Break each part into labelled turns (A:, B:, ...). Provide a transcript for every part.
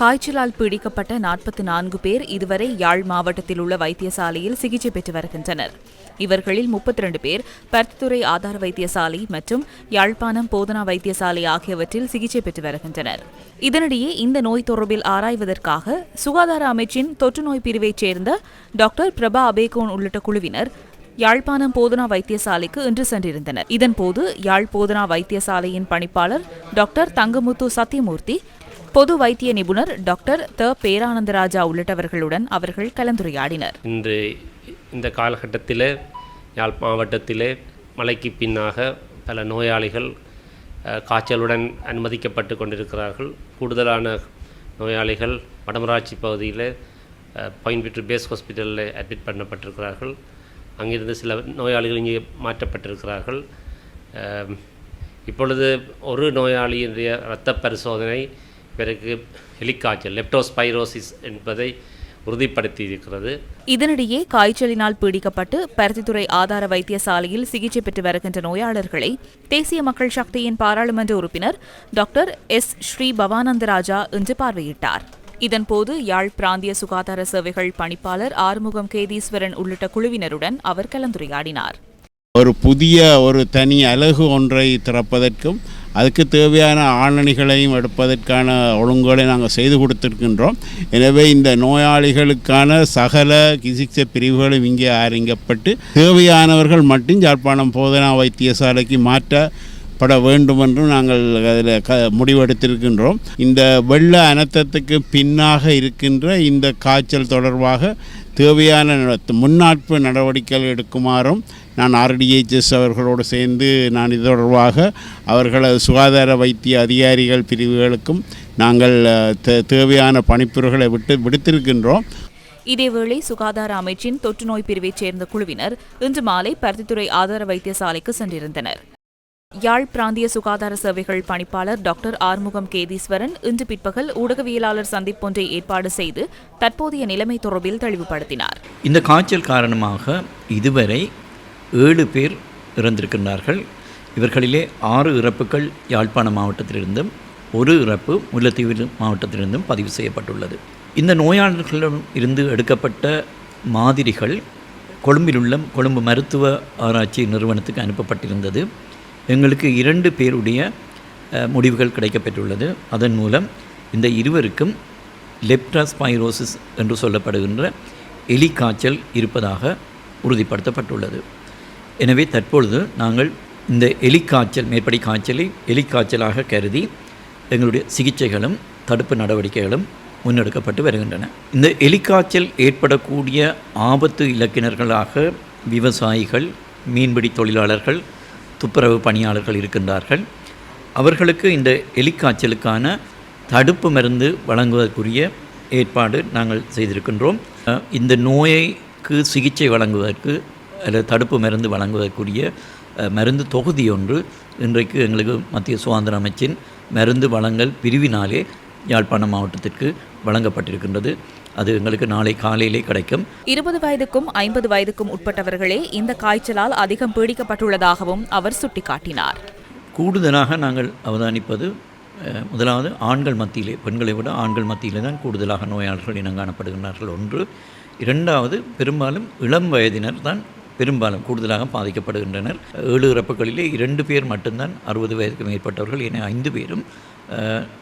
A: காய்ச்சலால் பீடிக்கப்பட்ட நாற்பத்தி நான்கு பேர் இதுவரை யாழ் மாவட்டத்தில் உள்ள வைத்தியசாலையில் சிகிச்சை பெற்று வருகின்றனர். இவர்களில் முப்பத்தி ரெண்டு பேர் பருத்தித்துறை ஆதார வைத்தியசாலை மற்றும் யாழ்ப்பாணம் போதனா வைத்தியசாலை ஆகியவற்றில் சிகிச்சை பெற்று வருகின்றனர். இதனிடையே இந்த நோய் தொடர்பில் ஆராய்வதற்காக சுகாதார அமைச்சின் தொற்றுநோய் பிரிவைச் சேர்ந்த டாக்டர் பிரபா அபேகோன் உள்ளிட்ட குழுவினர் யாழ்ப்பாணம் போதனா வைத்தியசாலைக்கு இன்று சென்றிருந்தனர். இதன்போது யாழ் போதனா வைத்தியசாலையின் பணிப்பாளர் டாக்டர் தங்கமுத்து சத்யமூர்த்தி பொது வைத்திய நிபுணர் டாக்டர் த. பேரானந்தராஜா உள்ளிட்டவர்களுடன் அவர்கள் கலந்துரையாடினர்.
B: இன்று இந்த காலகட்டத்தில் யாழ் மாவட்டத்திலே மழைக்கு பின்னாக பல நோயாளிகள் காய்ச்சலுடன் அனுமதிக்கப்பட்டு கொண்டிருக்கிறார்கள். கூடுதலான நோயாளிகள் வடமராட்சி பகுதியில் பாயிண்ட் பேஸ் ஹாஸ்பிட்டலில் அட்மிட் பண்ணப்பட்டிருக்கிறார்கள். அங்கிருந்து சில நோயாளிகள் இங்கே மாற்றப்பட்டிருக்கிறார்கள். இப்பொழுது ஒரு நோயாளியினுடைய இரத்த பரிசோதனை பிறகு ஹெலிகாய்ச்சல் லெப்டோஸ்பைரோசிஸ் என்பதை உறுதிப்படுத்தியிருக்கிறது.
A: இதனிடையே காய்ச்சலினால் பீடிக்கப்பட்டு பருத்தித்துறை ஆதார வைத்தியசாலையில் சிகிச்சை பெற்று வருகின்ற நோயாளர்களை தேசிய மக்கள் சக்தியின் பாராளுமன்ற உறுப்பினர் டாக்டர் எஸ். ஸ்ரீ பவானந்தராஜா இன்று பார்வையிட்டார். இதன்போது யாழ் பிராந்திய சுகாதார சேவைகள் பணிப்பாளர் ஆறுமுகம் கேதீஸ்வரன் உள்ளிட்ட குழுவினருடன் அவர் கலந்துரையாடினார்.
C: ஒரு புதிய ஒரு தனி அழகு ஒன்றை திறப்பதற்கும் அதுக்கு தேவையான ஆணணிகளையும் எடுப்பதற்கான ஒழுங்குகளை நாங்கள் செய்து கொடுத்துருக்கின்றோம். எனவே இந்த நோயாளிகளுக்கான சகல சிகிச்சை பிரிவுகளும் இங்கே ஆரம்பிக்கப்பட்டு தேவையானவர்கள் மட்டும் யாழ்ப்பாணம் போதனா வைத்தியசாலைக்கு மாற்றப்பட வேண்டும் என்றும் நாங்கள் அதில் க முடிவெடுத்திருக்கின்றோம். இந்த வெள்ள அனர்த்தத்துக்கு பின்னாக இருக்கின்ற இந்த காய்ச்சல் தொடர்பாக தேவையான முன்னாட்பு நடவடிக்கைகள் எடுக்குமாறும் நான் ஆர்டிஹெச்எஸ் அவர்களோடு சேர்ந்து நான் இது தொடர்பாக அவர்களது சுகாதார வைத்திய அதிகாரிகள் பிரிவுகளுக்கும் நாங்கள் தேவையான பணிப்புரைகளை விட்டு விடுத்திருக்கின்றோம்.
A: இதேவேளை சுகாதார அமைச்சின் தொற்றுநோய் பிரிவைச் சேர்ந்த குழுவினர் இன்று மாலை பருத்தித்துறை ஆதார வைத்தியசாலைக்கு சென்றிருந்தனர். யாழ் பிராந்திய சுகாதார சேவைகள் பணிப்பாளர் டாக்டர் ஆறுமுகம் கேதீஸ்வரன் இன்று பிற்பகல் ஊடகவியலாளர் சந்திப்பொன்றை ஏற்பாடு செய்து தற்போதைய நிலைமை தொடர்பில் தெளிவுபடுத்தினார்.
D: இந்த காய்ச்சல் காரணமாக இதுவரை ஏழு பேர் இறந்திருக்கின்றார்கள். இவர்களிலே ஆறு இறப்புகள் யாழ்ப்பாண மாவட்டத்திலிருந்தும் ஒரு இறப்பு முல்லைத்தீவு மாவட்டத்திலிருந்தும் பதிவு செய்யப்பட்டுள்ளது. இந்த நோயாளர்களிடம் இருந்து எடுக்கப்பட்ட மாதிரிகள் கொழும்பிலுள்ள கொழும்பு மருத்துவ ஆராய்ச்சி நிறுவனத்துக்கு அனுப்பப்பட்டிருந்தது. எங்களுக்கு இரண்டு பேருடைய முடிவுகள் கிடைக்கப்பெற்றுள்ளது. அதன் மூலம் இந்த இருவருக்கும் லெப்டாஸ்பைரோசிஸ் என்று சொல்லப்படுகின்ற எலி காய்ச்சல் இருப்பதாக உறுதிப்படுத்தப்பட்டுள்ளது. எனவே தற்பொழுது நாங்கள் இந்த எலி காய்ச்சல் மேற்படி காய்ச்சலை எலி காய்ச்சலாக கருதி எங்களுடைய சிகிச்சைகளும் தடுப்பு நடவடிக்கைகளும் முன்னெடுக்கப்பட்டு வருகின்றன. இந்த எலிக்காய்ச்சல் ஏற்படக்கூடிய ஆபத்து இலக்கினர்களாக விவசாயிகள் மீன்பிடி தொழிலாளர்கள் துப்புரவு பணியாளர்கள் இருக்கின்றார்கள். அவர்களுக்கு இந்த எலிக்காய்ச்சலுக்கான தடுப்பு மருந்து வழங்குவதற்குரிய ஏற்பாடு நாங்கள் செய்திருக்கின்றோம். இந்த நோய்க்கு சிகிச்சை வழங்குவதற்கு அல்லது தடுப்பு மருந்து வழங்குவதற்குரிய மருந்து தொகுதி ஒன்று இன்றைக்கு எங்களுக்கு மத்திய சுகாதார அமைச்சின் மருந்து வழங்கல் பிரிவினாலே யாழ்ப்பாணம் மாவட்டத்திற்கு வழங்கப்பட்டிருக்கின்றது. அது எங்களுக்கு நாளை காலையிலே கிடைக்கும்.
A: இருபது வயதுக்கும் ஐம்பது வயதுக்கும் உட்பட்டவர்களே இந்த காய்ச்சலால் அதிகம் பீடிக்கப்பட்டுள்ளதாகவும் அவர் சுட்டிக்காட்டினார்.
D: கூடுதலாக நாங்கள் அவதானிப்பது முதலாவது ஆண்கள் மத்தியிலே பெண்களை விட ஆண்கள் மத்தியிலே தான் கூடுதலாக நோயாளர்கள் இனம் காணப்படுகின்றார்கள் ஒன்று. இரண்டாவது பெரும்பாலும் இளம் வயதினர் தான் பெரும்பாலும் கூடுதலாக பாதிக்கப்படுகின்றனர். ஏழு இறப்புகளிலே இரண்டு பேர் மட்டும்தான் அறுபது வயதுக்கு மேற்பட்டவர்கள் என ஐந்து பேரும்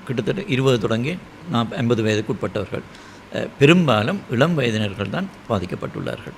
D: கிட்டத்தட்ட இருபது தொடங்கி நாப் ஐம்பது வயதுக்கு உட்பட்டவர்கள். பெரும்பாலும் இளம் வயதினர்கள் தான் பாதிக்கப்பட்டுள்ளார்கள்.